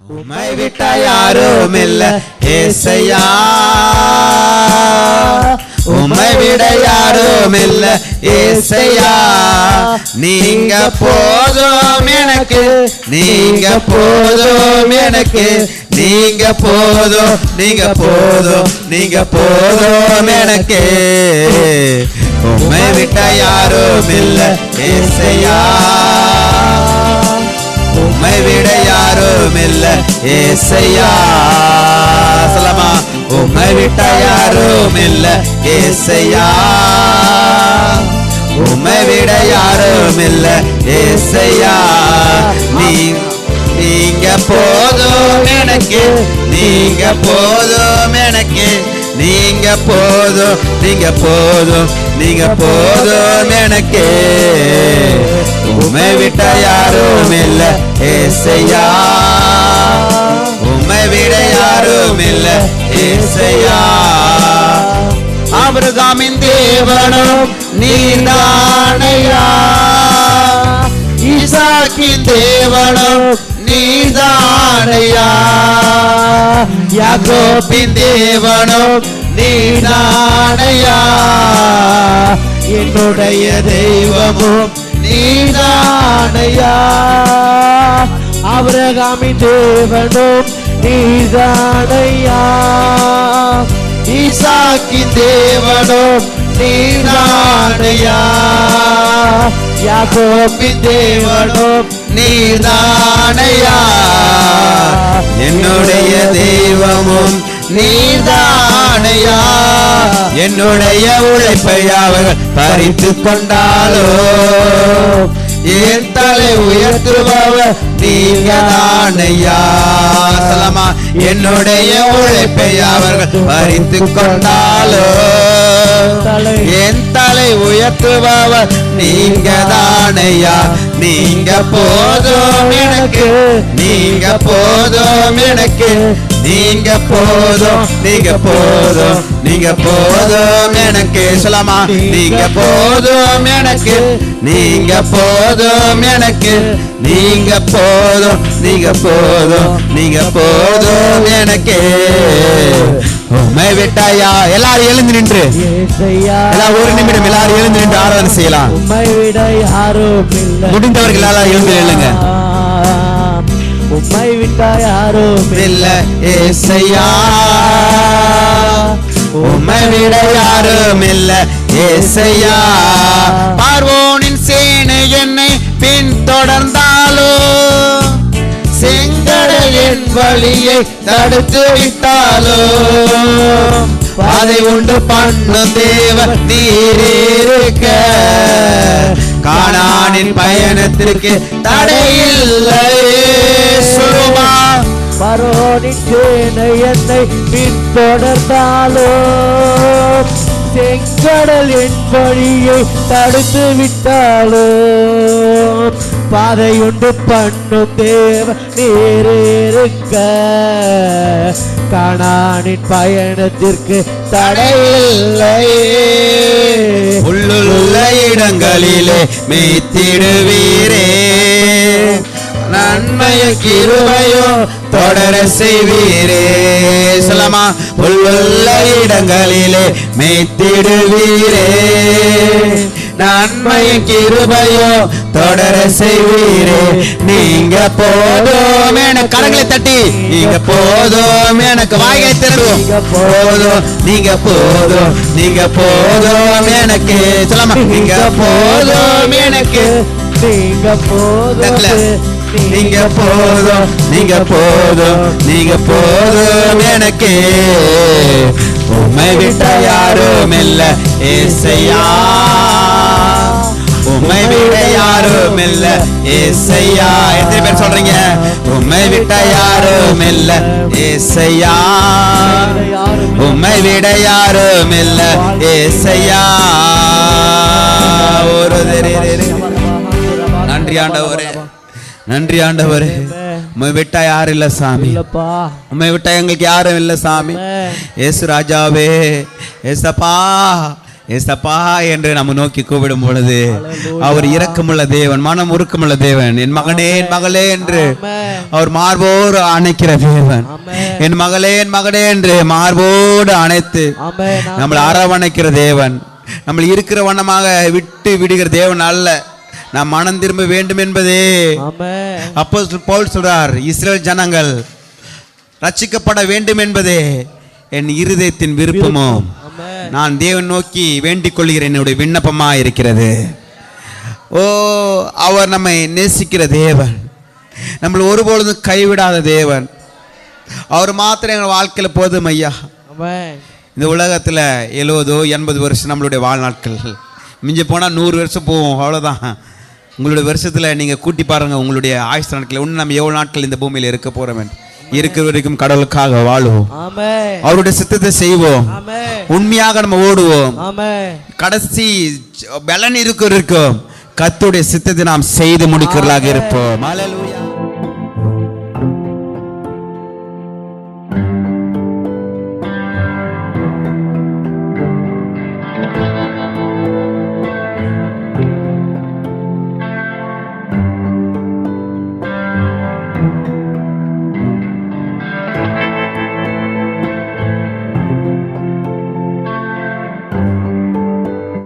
உமை விட்டா யாரும் இல்ல ஏசையா. உமை விட யாரும் இல்ல ஏசையா. நீங்க போதும் எனக்கு நீங்க போதும் எனக்கு நீங்க போதும் நீங்க போதும் நீங்க போதும் எனக்கு. உமை விட்டா யாரும் இல்ல ஏசையா. யாரும் இல்ல ஏசையா. சொல்லமா உம்மை விட்ட யாரும் இல்ல ஏசையா. உமை விட யாரும் இல்ல ஏசையா. நீ நீங்க போதும் எனக்கு நீங்க போதும் எனக்கு. நீங்க போதும் நீங்க போதும் நீங்க போதும் எனக்கு. உமை விட்ட யாரும் இல்ல ஏசையா. உமை விட யாரும் இல்ல ஏசையா. ஆபிரகாமின் தேவனும் நீதானையா ஈசாக்கின் தேவனும் நீதானையா யாக்கோப்பின் தேவனும் நீதானையா என்னுடைய தெய்வமும் நீதானையா ஆபிரகாமின் தேவனும் நீதானையா ஈசாக்கின் தேவனும் நீதானையா யாக்கோபின் தேவனோ நீதானையா என்னுடைய தெய்வமும் நீதானையா என்னுடைய உழைப்பை அவர்கள் பறித்து கொண்டாலோ என் தலை உயர்த்துபவர் நீங்க தானையா சலமா என்னுடைய உழைப்பை அவர்கள் பறித்து கொண்டாலோ? என் தலை உயர்த்துபவர் நீங்க தானையா நீங்க போதும் எனக்கு. நீங்க போதும் எனக்கு. நீங்க போதும் நீங்க போதும் நீங்க போதும் எனக்கு சொல்லாமா நீங்க போதும் எனக்கு நீங்க போதும் எனக்கு நீங்க போதும் நீங்க போதும் நீங்க போதும் எனக்கு. உண்மை விட்டாயா? எல்லாரும் எழுந்து நின்று. ஏசையா எல்லாரும் ஒரு நிமிடம் எல்லாரும் எழுந்து நின்று ஆராதனை செய்யலாம். முடிந்தவர்கள் எல்லாரும் எழுந்து எழுங்க உம்மை விட்டா யாரும் இல்ல. ஏசையா உம்மை விட யாரும் இல்ல. ஏசையா பார்வோனின் சேனை என்னை பின் தொடர்ந்தாலோ பின்தொடர்ந்தாலோ என் வழியை தடுத்து விட்டாலோ? பாதை உண்டு பண்ண தேவ நீரிருக்க காணானின் பயணத்திற்கு தடையில்லை. சுருமா பரோனின் சேனை என்னை பின்தொடர்ந்தாலோ? செங்கடல் என் வழியை தடுத்து விட்டாலோ பாதையுண்டு பண்ணும் தேவ நீரிருக்க காணானின் பயணத்திற்கு தடையில்லை உள்ளுள்ள இடங்களிலே மேய்த்திடுவீரே நன்மைய கிருமையோ தொடர செய்வீரே. சொல்லமா? உள்ளுள்ள இடங்களிலே மேய்த்திடுவீரே நன்மைய கிருபையோ தொடர செய்வீரே. நீங்க போதும் எனக்கு கரங்களை தட்டி. நீங்க போதும் எனக்கு வாயை திறக்கும் போதும் நீங்க போதும் நீங்க போதும் எனக்கு. சொல்லாமா நீங்க போதும் எனக்கு. நீங்க. போதும் நீங்க போதும் நீங்க போதும் நீங்க போதும் எனக்கு. உம்மை விட்ட யாரும் இல்ல ஏசையா. உம்மை விட யாரும் இல்ல ஏசையா. எத்தனை பேர் சொல்றீங்க? உம்மை விட்ட யாரும் இல்ல ஏசையா. உம்மை விட யாரும் இல்ல ஏசையா ஒரு நன்றி ஆண்டவரே. நன்றி ஆண்டவரே. உம்மை விட்டா யாரும் இல்ல சாமி? உம்மை விட்டா எங்களுக்கு யாரும் இல்ல சாமி. ஏசு ராஜாவே. ஏசப்பா. ஏசப்பா என்று நம்ம நோக்கி கூப்பிடும் பொழுது அவர் இரக்கமுள்ள தேவன் மனம் உருக்கமுள்ள தேவன். என் மகனே என் மகளே என்று. அவர் மார்போடு அணைக்கிற தேவன். என் மகளே என் மகனே என்று மார்போடு அணைத்து நம்மளை அரவணைக்கிற தேவன். நம்ம இருக்கிற வண்ணமாக விட்டு விடுகிற தேவன் அல்ல. நாம் மனம் திரும்ப வேண்டும் என்பதே. அப்போ பவுல் சொல்றார் இஸ்ரேல் ஜனங்கள் ரட்சிக்கப்பட வேண்டும் என்பதே என் இருதயத்தின் விருப்பமோ. ஆமென் நான் தேவன் நோக்கி வேண்டிக் கொள்கிறேன் என்னுடைய விண்ணப்பமா இருக்கிறது. ஓ அவர் நம்மை நேசிக்கிற தேவன். நம்மளை ஒருபொழுதும் கைவிடாத தேவன். அவர் மாத்திரம் எங்கள் வாழ்க்கையில் போதும் ஐயா. இந்த உலகத்தில் எழுபதோ எண்பது வருஷம் நம்மளுடைய வாழ்நாட்கள். மிஞ்சி போனால் நூறு வருஷம் போவோம் அவ்வளோதான் உங்களுடைய வருஷத்தில் நீங்கள் கூட்டி பாருங்கள் உங்களுடைய ஆயுஷ் நாட்களில் இன்னும் நம்ம எவ்வளோ நாட்கள் இந்த பூமியில் இருக்க போகிறோம் இருக்கிற வரைக்கும் கடவுளுக்காக வாழுவோம். அவருடைய சித்தத்தை செய்வோம். உண்மையாக நம்ம ஓடுவோம். கடைசி பலன் இருக்க இருக்கும் கத்துடைய சித்தத்தை நாம் செய்து முடிக்கிறதாக இருப்போம்.